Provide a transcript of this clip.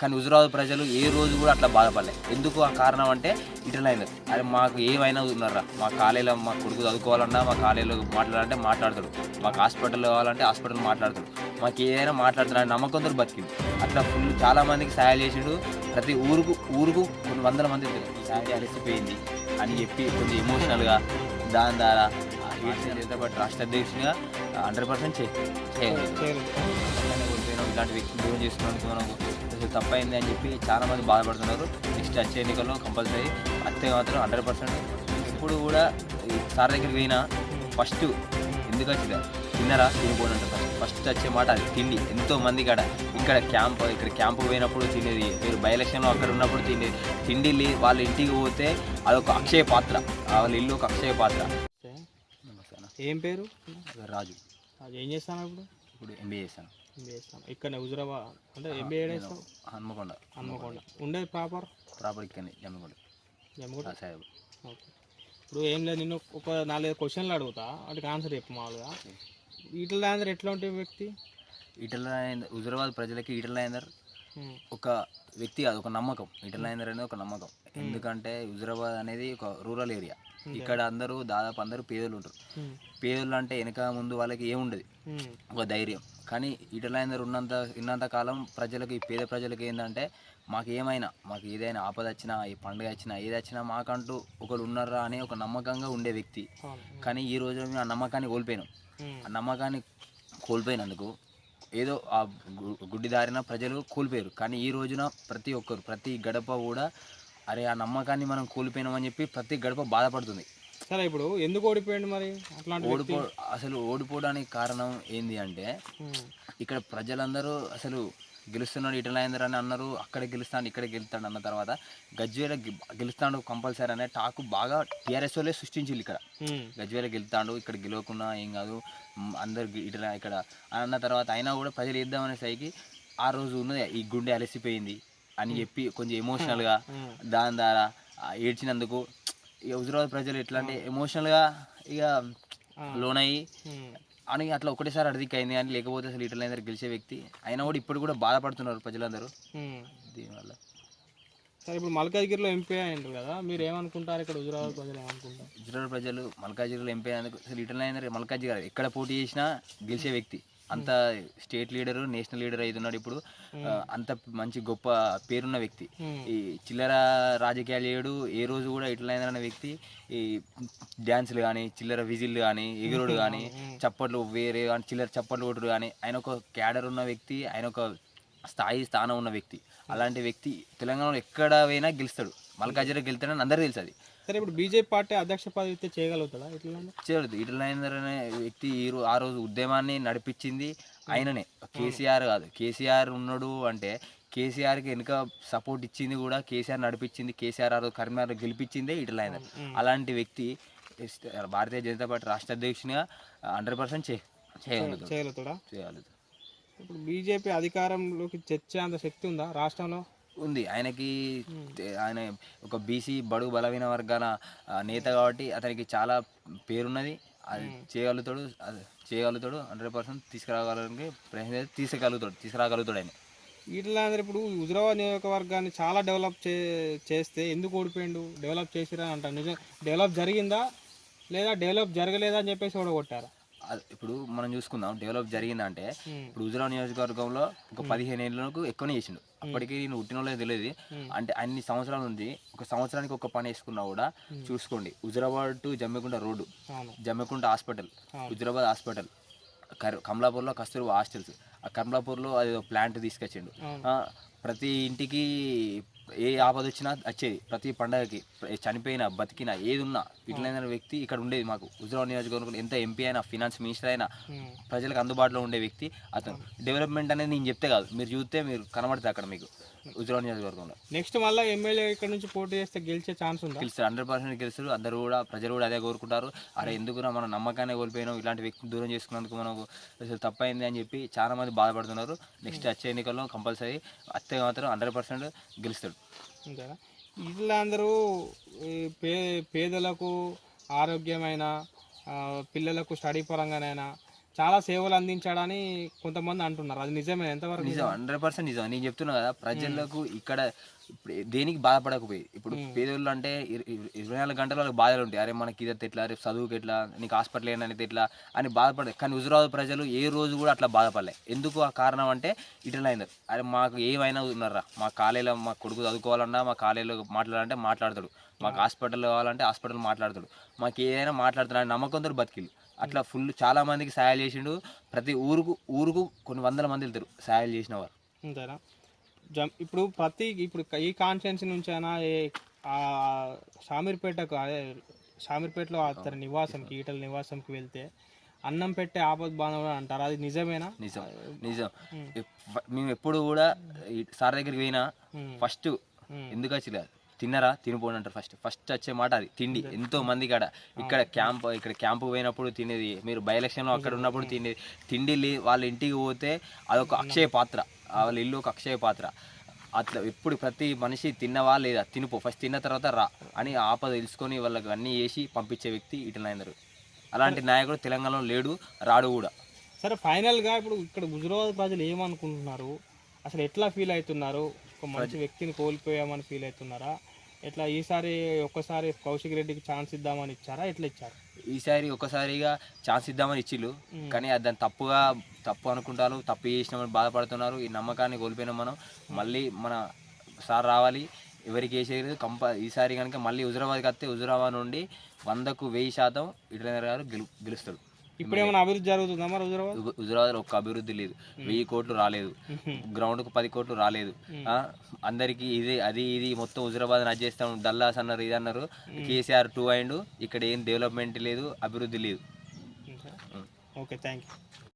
కానీ హుజురాబాద్ ప్రజలు ఏ రోజు కూడా అట్లా బాధపడలే. ఎందుకు ఆ కారణం అంటే ఇటలైన. అరే మాకు ఏమైనా ఉన్నారా? మా కాలేజీలో మా కొడుకు చదువుకోవాలన్నా మా కాలేజీలో మాట్లాడాలంటే మాట్లాడతాడు. మాకు హాస్పిటల్ కావాలంటే హాస్పిటల్ మాట్లాడతాడు. మాకు ఏదైనా మాట్లాడుతున్నా నమ్మకంతో బతికింది. అట్లా ఫుల్ చాలామందికి సహాయం చేసిండు. ప్రతి ఊరుకు ఊరుకు కొన్ని వందల మంది సహాయం అలసిపోయింది అని చెప్పి కొంచెం ఎమోషనల్గా దాని ద్వారా రాష్ట్ర అధ్యక్షునిగా హండ్రెడ్ పర్సెంట్ చేయాలి. కోల్పోయినాం ఇలాంటి దూరం చేసుకున్నందుకు మనకు అసలు తప్పైంది అని చెప్పి చాలా మంది బాధపడుతున్నారు. నెక్స్ట్ వచ్చే ఎన్నికల్లో కంపల్సరీ అత్తే మాత్రం హండ్రెడ్ పర్సెంట్. ఇప్పుడు కూడా ఈ సార్ దగ్గరికి పోయినా ఫస్ట్ ఎందుకు వచ్చిందా? తిన్నరా? తినిపోను అంటారు ఫస్ట్. ఫస్ట్ వచ్చే మాట అది తిండి. ఎంతో మంది కాడ ఇక్కడ క్యాంప్ ఇక్కడ క్యాంపు పోయినప్పుడు తినేది. మీరు బై ఎలక్షన్లో అక్కడ ఉన్నప్పుడు తినేది. తిండి వాళ్ళ ఇంటికి పోతే అదొక అక్షయ పాత్ర. వాళ్ళ ఇల్లు ఒక అక్షయ పాత్ర. ఏం పేరు? రాజు. అది ఏం చేస్తాను ఇప్పుడు? ఇప్పుడు ఎంబీఏ చేశాను ఇక్కడ హుజురాబాద్ అంటే ఎంబీఏ చేస్తావు హన్మకొండ. హన్మకొండ. ఉండేది ప్రాపర్? ప్రాపర్ ఇక్కడనే జమ్మకొండ. జమ్మగూడ సాహెబ్ ఓకే. ఇప్పుడు ఏం లేదు నిన్ను ఒక నాలుగైదు క్వశ్చన్లు అడుగుతా. వాటికి ఆన్సర్ చెప్పు మామూలుగా. వీటిలో అందరు ఎట్లా ఉంటే వ్యక్తి? ఈటల రాజేందర్ హుజరాబాద్ ప్రజలకి ఈటల రాజేందర్ ఒక వ్యక్తి కాదు ఒక నమ్మకం. ఈటల రాజేందర్ అనేది ఒక నమ్మకం. ఎందుకంటే హుజరాబాద్ అనేది ఒక రూరల్ ఏరియా. ఇక్కడ అందరూ దాదాపు అందరూ పేదలు ఉంటారు. పేదలు అంటే వెనక ముందు వాళ్ళకి ఏముండదు. ఒక ధైర్యం. కానీ రాజేందర్ ఉన్నంత ఉన్నంత కాలం ప్రజలకు ఈ పేద ప్రజలకు ఏంటంటే మాకు ఏమైనా మాకు ఏదైనా ఆపద వచ్చినా ఈ పండుగ వచ్చినా ఏది వచ్చినా మాకంటూ ఒకరు ఉన్నారా అని ఒక నమ్మకంగా ఉండే వ్యక్తి. కానీ ఈ రోజు మేము ఆ నమ్మకాన్ని కోల్పోయినాం. ఆ నమ్మకాన్ని కోల్పోయినందుకు ఏదో ఆ గుడ్డి దారిన ప్రజలు కోల్పోయారు. కానీ ఈ రోజున ప్రతి ఒక్కరు ప్రతి గడప కూడా అరే ఆ నమ్మకాన్ని మనం కోల్పోయినామని చెప్పి ప్రతి గడప బాధపడుతుంది. సరే ఇప్పుడు ఎందుకు ఓడిపోయాడు మరి? అట్లాంటి ఓడిపో అసలు ఓడిపోవడానికి కారణం ఏంది అంటే ఇక్కడ ప్రజలందరూ అసలు గెలుస్తున్నాడు ఇటలైందర్ అని అన్నారు అక్కడ గెలుస్తాడు ఇక్కడ గెలుస్తాడు అన్న తర్వాత గజ్వేల గెలుస్తాడు కంపల్సరీ అనే టాకు బాగా టీఆర్ఎస్ వాళ్ళే సృష్టించింది ఇక్కడ. గజ్వేల గెలుతాడు ఇక్కడ గెలవకున్నా ఏం కాదు అందరు ఇట్లా ఇక్కడ అన్న తర్వాత అయినా కూడా ప్రజలు వేద్దామనే సరికి ఆ రోజు ఉన్నది ఈ గుండె అలసిపోయింది. అని చెప్పి కొంచెం ఎమోషనల్గా దాని ద్వారా ఏడ్చినందుకు ఇక హుజరాబాద్ ప్రజలు ఎట్లా అంటే ఎమోషనల్గా ఇక లోన్ అయ్యి అని అట్లా ఒకటేసారి అడిగి అయింది కానీ లేకపోతే అసలు ఇట్లా గెలిచే వ్యక్తి అయినా కూడా ఇప్పుడు కూడా బాధపడుతున్నారు ప్రజలందరూ. దీనివల్ల. సరే ఇప్పుడు మల్కాజ్గిరిలో ఎంపీ అయ్యిండ్రు కదా మీరు ఏమనుకుంటారు ఇక్కడ హుజురాబాద్ ప్రజలు ఏమనుకుంటారు? హుజరాబాద్ ప్రజలు మల్కాజిగిరిలో ఎంపీ అయినందుకు అసలు ఇట్లా మల్కాజిగిరి గారు ఎక్కడ పోటీ చేసినా గెలిచే వ్యక్తి. అంత స్టేట్ లీడరు నేషనల్ లీడర్ అవుతున్నాడు ఇప్పుడు. అంత మంచి గొప్ప పేరున్న వ్యక్తి. ఈ చిల్లర రాజకీయాలు చేయడు. ఏ రోజు కూడా ఇట్లా అనే వ్యక్తి. ఈ డ్యాన్సులు కానీ చిల్లర విజిల్లు కానీ ఎగురుడు కానీ చప్పట్లు వేరే కానీ చిల్లర చప్పట్లు కొట్టుడు కానీ ఆయన ఒక క్యాడర్ ఉన్న వ్యక్తి ఆయన ఒక స్థాయి స్థానం ఉన్న వ్యక్తి. అలాంటి వ్యక్తి తెలంగాణలో ఎక్కడ పోయినా గెలుస్తాడు. మల్కాజిరా గెలుస్తాడని అందరూ తెలుసు అది. సరే ఇప్పుడు బీజేపీ పార్టీ అధ్యక్ష పదవి ఇస్తే చేయగలుగుతాడా? ఇట్లా చేయలేదు ఇటలైందర్ అనే వ్యక్తి ఈ ఆ రోజు ఉద్యమాన్ని నడిపించింది ఆయననే. కేసీఆర్ కాదు. కేసీఆర్ ఉన్నాడు అంటే కేసీఆర్కి వెనుక సపోర్ట్ ఇచ్చింది కూడా కేసీఆర్ నడిపించింది. కేసీఆర్ ఆ రోజు కరీంనగర్ గెలిపించిందే ఇటలైందర్ అలాంటి వ్యక్తి భారతీయ జనతా పార్టీ రాష్ట్ర అధ్యక్షునిగా హండ్రెడ్ పర్సెంట్ చేయగలుగుతాడా. చేయగలుగుతాడు? ఇప్పుడు బీజేపీ అధికారంలోకి తెచ్చే అంత శక్తి ఉందా రాష్ట్రంలో? ఉంది. ఆయనకి ఆయన ఒక బీసీ బడుగు బలహీన వర్గాల నేత కాబట్టి అతనికి చాలా పేరున్నది. అది చేయగలుగుతాడు అది చేయగలుగుతాడు హండ్రెడ్ పర్సెంట్ తీసుకురాగలడానికి ప్రయత్నం తీసుకురాగలుగుతాడు తీసుకురాగలుగుతాడు ఆయన. వీటిలో అందరూ ఇప్పుడు హుజరాబాద్ నియోజకవర్గాన్ని చాలా డెవలప్ చే చేస్తే ఎందుకు ఓడిపోయిండు? డెవలప్ చేసిరా అంటారు. నిజం డెవలప్ జరిగిందా? లేదా డెవలప్ జరగలేదా అని చెప్పేసి ఓడగొట్టారా. ఇప్పుడు మనం చూసుకుందాం డెవలప్ జరిగిందంటే ఉమ్, ఇప్పుడు హుజరాబాద్ నియోజకవర్గంలో ఒక పదిహేను ఏళ్ళకు ఎక్కువనే చేసిండు. అప్పటికి నేను పుట్టిన తెలియదు. అంటే అన్ని సంవత్సరాల నుంచి ఒక సంవత్సరానికి ఒక పని వేసుకున్నా కూడా చూసుకోండి. Huzurabad to Jammikunta road Jammikunta hospital Huzurabad hospital కర్- కమలాపూర్లో కస్తూర్బా హాస్టల్స్. ఆ కమలాపూర్లో అది ప్లాంట్ తీసుకొచ్చిండు. ప్రతి ఇంటికి ఏ ఆపద వచ్చినా వచ్చేది. ప్రతి పండగకి చనిపోయినా బతికినా ఏది ఉన్నా ఇట్లైన వ్యక్తి ఇక్కడ ఉండేది మాకు. హుజరాబాద్ నియోజకవర్గంలో ఎంత ఎంపీ అయినా ఫినాన్స్ మినిస్టర్ అయినా ఉమ్, ప్రజలకు అందుబాటులో ఉండే వ్యక్తి అతను. డెవలప్మెంట్ అనేది నేను చెప్తే కాదు. మీరు చూస్తే మీరు కనబడుతుంది అక్కడ మీకు హుజరాబాద్ నియోజకవర్గంలో. నెక్స్ట్ మళ్ళీ ఎమ్మెల్యే ఇక్కడ నుంచి పోటీ చేస్తే గెలిచే ఛాన్స్ ఉందా? గెలుస్తారు. హండ్రెడ్ పర్సెంట్ గెలుస్తారు. అందరూ కూడా ప్రజలు కూడా అదే కోరుకుంటారు. అరే ఎందుకురా మన నమ్మకాన్ని కోల్పోయినాం? ఇలాంటి వ్యక్తిని దూరం చేసుకున్నందుకు మనకు అసలు తప్పైంది అని చెప్పి చాలా మంది బాధపడుతున్నారు నెక్స్ట్ వచ్చే ఎన్నికల్లో కంపల్సరీ అత్తే మాత్రం హండ్రెడ్ పర్సెంట్ గెలుస్తాడు. అందరూ ఈ పే పేదలకు ఆరోగ్యమైన పిల్లలకు స్టడీ పరంగానైనా చాలా సేవలు అందించాడని కొంతమంది అంటున్నారు. అది నిజమే ఎంతవరకు నిజం హండ్రెడ్ పర్సెంట్ నిజం. నేను చెప్తున్నా కదా ప్రజలకు ఇక్కడ ఇప్పుడు దేనికి బాధపడకపోయి. ఇప్పుడు పేదోళ్ళు అంటే ఇర- ఇర- ఇరవై నాలుగు గంటలు వాళ్ళకి బాధలు ఉంటాయి. అరే మనకి ఇదైతే ఎట్లా రేపు చదువుకి ఎట్లా నీకు హాస్పిటల్ ఏంటనేది ఎట్లా అని బాధపడదు కానీ హుజురాబాద్ ప్రజలు ఏ రోజు కూడా అట్లా బాధపడలే. ఎందుకు ఆ కారణం అంటే ఇట్లా అయింది అరే మాకు ఏమైనా ఉన్నారా? మా కాలేజీలో మా కొడుకు చదువుకోవాలన్నా మా కాలేజీలో మాట్లాడాలంటే మాట్లాడతాడు. మాకు హాస్పిటల్ కావాలంటే హాస్పిటల్ మాట్లాడతాడు. మాకు ఏదైనా మాట్లాడుతున్నాడు అనే నమ్మకంతో బతికిలు అట్లా ఫుల్ చాలా మందికి సహాయాలు చేసిండు. ప్రతి ఊరుకు ఊరుకు కొన్ని వందల మంది వెళ్తారు సహాయాలు చేసిన వారు. జం ఇప్పుడు ప్రతి ఇప్పుడు ఈ కాన్స్టిట్యున్సీ నుంచి అయినా షామీర్పేటకు అదే షామీర్పేటలో అతని నివాసంకి ఈటల నివాసంకి వెళ్తే అన్నం పెట్టే ఆపద్ బాంధవుడు అంటారు. అది నిజమేనా? నిజం. నిజం. మేము ఎప్పుడు కూడా సార్ దగ్గరికి పోయినా. ఫస్ట్. ఎందుకు వచ్చి తిన్నరా? తినిపోండి అంటారు ఫస్ట్. ఫస్ట్ వచ్చే మాట అది. తిండి. ఎంతో మంది కాడ. ఇక్కడ క్యాంప్ ఇక్కడ క్యాంపు పోయినప్పుడు తినేది. మీరు బై ఎలక్షన్లో అక్కడ ఉన్నప్పుడు తినేది. తిండి వాళ్ళ ఇంటికి పోతే అదొక అక్షయ పాత్ర. వాళ్ళ ఇల్లు ఒక అక్షయ పాత్ర. అట్లా ఎప్పుడు ప్రతి మనిషి తిన్నవా లేదా తినిపో ఫస్ట్ తిన్న తర్వాత రా అని ఆపద తెలుసుకొని వాళ్ళకి అన్నీ చేసి పంపించే వ్యక్తి ఇటు నాయందరు. అలాంటి నాయకుడు తెలంగాణలో లేడు రాడు కూడా. సరే ఫైనల్గా ఇప్పుడు ఇక్కడ గుజరాత్ ప్రజలు ఏమనుకుంటున్నారు? అసలు ఎట్లా ఫీల్ అవుతున్నారు? ఒక మంచి వ్యక్తిని కోల్పోయామని ఫీల్ అవుతున్నారా? ఎట్లా ఈసారి ఒక్కసారి కౌశిక్ రెడ్డికి ఛాన్స్ ఇద్దామని ఇచ్చారా? ఎట్లా ఇచ్చారు? ఈసారి ఒకసారిగా ఛాన్స్ ఇద్దామని ఇచ్చిళ్ళు. కానీ అది దాన్ని తప్పుగా తప్పు అనుకుంటారు తప్పు చేసినామని బాధపడుతున్నారు ఈ నమ్మకాన్ని కోల్పోయిన మనం. మళ్ళీ మన సార్ రావాలి ఎవరికి వేసేది? కంప ఈసారి కనుక మళ్ళీ హుజురాబాద్కి వస్తే హుజురాబాద్ నుండి వందకు వెయ్యి శాతం ఇటనర్ గారు గెలు గెలుస్తాడు ఇప్పుడు ఏమైనా అభివృద్ధి జరుగుతుందా మరి హుజరాబాద్? హుజురాబాద్లో ఒక్క అభివృద్ధి లేదు. వెయ్యి కోట్లు రాలేదు. గ్రౌండ్కు పది కోట్లు రాలేదు. అందరికీ ఇది అది ఇది మొత్తం హుజురాబాద్ అది చేస్తాం. డల్లాస్ అన్నారు ఇది అన్నారు. కేసీఆర్ టూ అయిండు ఇక్కడ ఏం డెవలప్మెంట్ లేదు అభివృద్ధి లేదు. Okay thank you